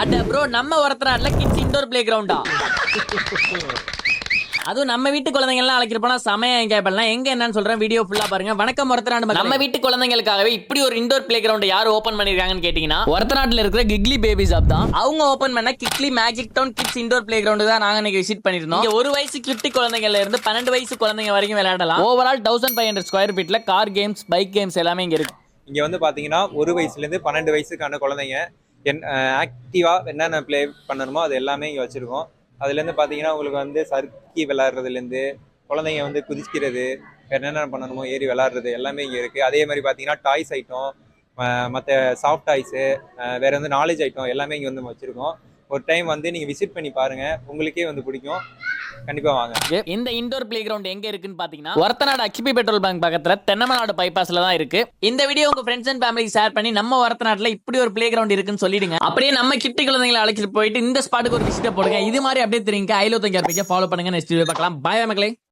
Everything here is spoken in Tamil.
அட ப்ரோ நம்ம ஒருத்தராட்ல கிட்ஸ் இன்டோர் பிளே கிரவுண்டா அதுவும் நம்ம வீட்டு குழந்தைங்க எல்லாம் அழைக்கிற போனா செமையா என்ஜாய் பண்ணலாம். எங்க என்னன்னு சொல்றேன் வீடியோ ஃபுல்லா பாருங்க. வணக்கம் ஒருத்தராண்டு நம்ம வீட்டு குழந்தைங்களுக்காகவே இப்படி ஒரு இன்டோர் பிளே கிரவுண்ட் யார் ஓபன் பண்ணிருக்காங்கன்னு கேட்டீங்கன்னா ஒருத்தநாட்டுல இருக்கிற கிக்லி பேபிஸ் ஆப் தான். அவங்க ஓபன் பண்ண Giggly Magic Town kids indoor play ground தான் நாங்க இன்னைக்கு விசிட் பண்ணிருந்தோம் இங்க ஒரு வயசு குட்டி குழந்தைங்கள்ல இருந்து பன்னெண்டு வயசு குழந்தைங்க வரைக்கும் விளையாடலாம். Overall thousand five hundred square ஃபீட்ல car games bike games எல்லாமே இங்க இருக்கு. இங்கே வந்து பார்த்தீங்கன்னா ஒரு வயசுலேருந்து பன்னெண்டு வயசுக்கான குழந்தைங்க என் ஆக்டிவாக என்னென்ன ப்ளே பண்ணணுமோ அது எல்லாமே இங்கே வச்சுருக்கோம். அதுலேருந்து பார்த்தீங்கன்னா உங்களுக்கு வந்து சறுக்கி விளாட்றதுலேருந்து குழந்தைங்க வந்து குதிக்கிறது வேறு என்னென்ன பண்ணணுமோ ஏறி விளாட்றது எல்லாமே இங்கே இருக்குது அதே மாதிரி பார்த்தீங்கன்னா டாய்ஸ் ஐட்டம் மற்ற சாஃப்ட் டாய்ஸு வேறு வந்து நாலேஜ் ஐட்டம் எல்லாமே இங்கே வந்து வச்சுருக்கோம். ஒரு டைம் வந்து நீங்கள் விசிட் பண்ணி பாருங்கள் உங்களுக்கே வந்து பிடிக்கும். கண்டிப்பாக வாங்க. இந்த இன்டோர் பிளே கிரவுண்ட் எங்க இருக்குன்னு பாத்தீங்கன்னா ஒரத்தநாடு அக்ஷிபி பெட்ரோல் பங்க் பக்கத்துல தென்னமநாடு பைபாஸ்ல தான் இருக்கு. இந்த வீடியோ உங்க ஃப்ரெண்ட்ஸ் அண்ட் ஃபேமிலி ஷேர் பண்ணி நம்ம ஒரத்தநாட்டுல இப்படி ஒரு பிளே கிரவுண்ட் இருக்குன்னு சொல்லிடுங்க. அப்படியே நம்ம கிட்டி குழந்தைங்களை அழைச்சிட்டு போயிட்டு இந்த ஸ்பாட்டுக்கு ஒரு விசிட்ட போடுங்க. இது மாதிரி அப்படியே தெரியுங்க. ஐலோ தங்க ஃபாலோ பண்ணுங்க. நெக்ஸ்ட் வீடியோ பார்க்கலாம். பாய் மக்களே.